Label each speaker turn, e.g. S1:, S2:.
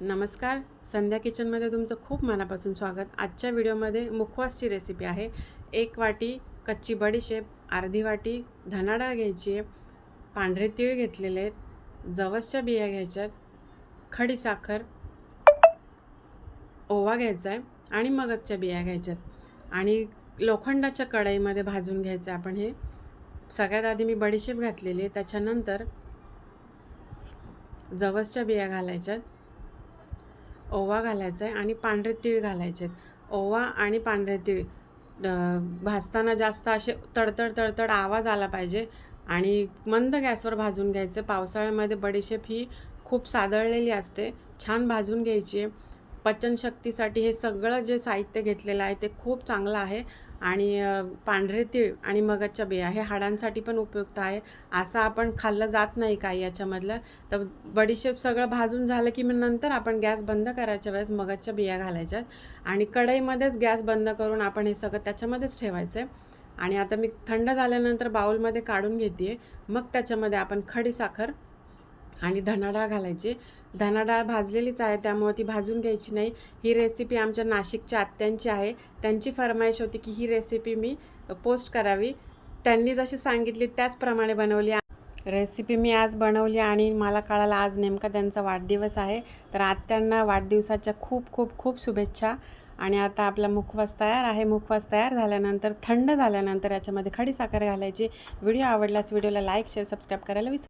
S1: नमस्कार. संध्या किचनमध्ये तुमचं खूप मनापासून स्वागत. आजच्या व्हिडिओमध्ये मुखवासची रेसिपी आहे. एक वाटी कच्ची बडीशेप अर्धी वाटी धना डाळ घ्यायची आहे. पांढरे तीळ घेतलेले आहेत. जवसच्या बिया घ्यायच्यात खडी साखर ओवा घ्यायचा आहे आणि मगजच्या बिया घ्यायच्यात आणि लोखंडाच्या कढईमध्ये भाजून घ्यायचं आहे आपण हे. सगळ्यात आधी मी बडीशेप घातलेली आहे. त्याच्यानंतर जवसच्या बिया घालायच्यात ओवा घालायचा आहे आणि पांढरे तीळ घालायचे आहेत ओवा आणि पांढरे तीळ. भाजताना जास्त असे तडतड तडतड आवाज आला पाहिजे आणि मंद गॅसवर भाजून घ्यायचं. पावसाळ्यामध्ये बडीशेप ही खूप सादळलेली असते. छान भाजून घ्यायची. आहे पचनशक्तीसाठी हे सगळं जे साहित्य घेतलेलं आहे ते खूप चांगलं आहे. आणि पांढरे तीळ आणि मगजच्या बिया हे हाडांसाठी पण उपयुक्त आहे. असं आपण खाल्लं जात नाही काही याच्यामधलं. तर बडीशेप सगळं भाजून झालं की मग नंतर आपण गॅस बंद करायच्या वेळेस मगजच्या बिया घालायच्यात. आणि कढईमध्येच गॅस बंद करून आपण हे सगळं त्याच्यामध्येच ठेवायचं आहे. आणि आता मी थंड झाल्यानंतर बाउलमध्ये काढून घेते मग त्याच्यामध्ये आपण खडी साखर आणि धनाडाळ घालायची. धनाडाळ भाजलेलीच आहे त्यामुळे ती भाजून घ्यायची नाही. ही रेसिपी आमच्या नाशिकच्या आत्यांची आहे. त्यांची फरमाईश होती की ही रेसिपी मी पोस्ट करावी. त्यांनी जशी सांगितली त्याचप्रमाणे बनवली. रेसिपी मी आज बनवली आणि मला कळालं आज नेमका त्यांचा वाढदिवस आहे. तर आत्यांना वाढदिवसाच्या खूप खूप खूप शुभेच्छा. आणि आता आपला मुखवास तयार आहे. मुखवास तयार झाल्यानंतर थंड झाल्यानंतर याच्यामध्ये खडी साखर घालायची. व्हिडिओ आवडल्यास व्हिडिओला लाईक शेअर सबस्क्राईब करायला विसर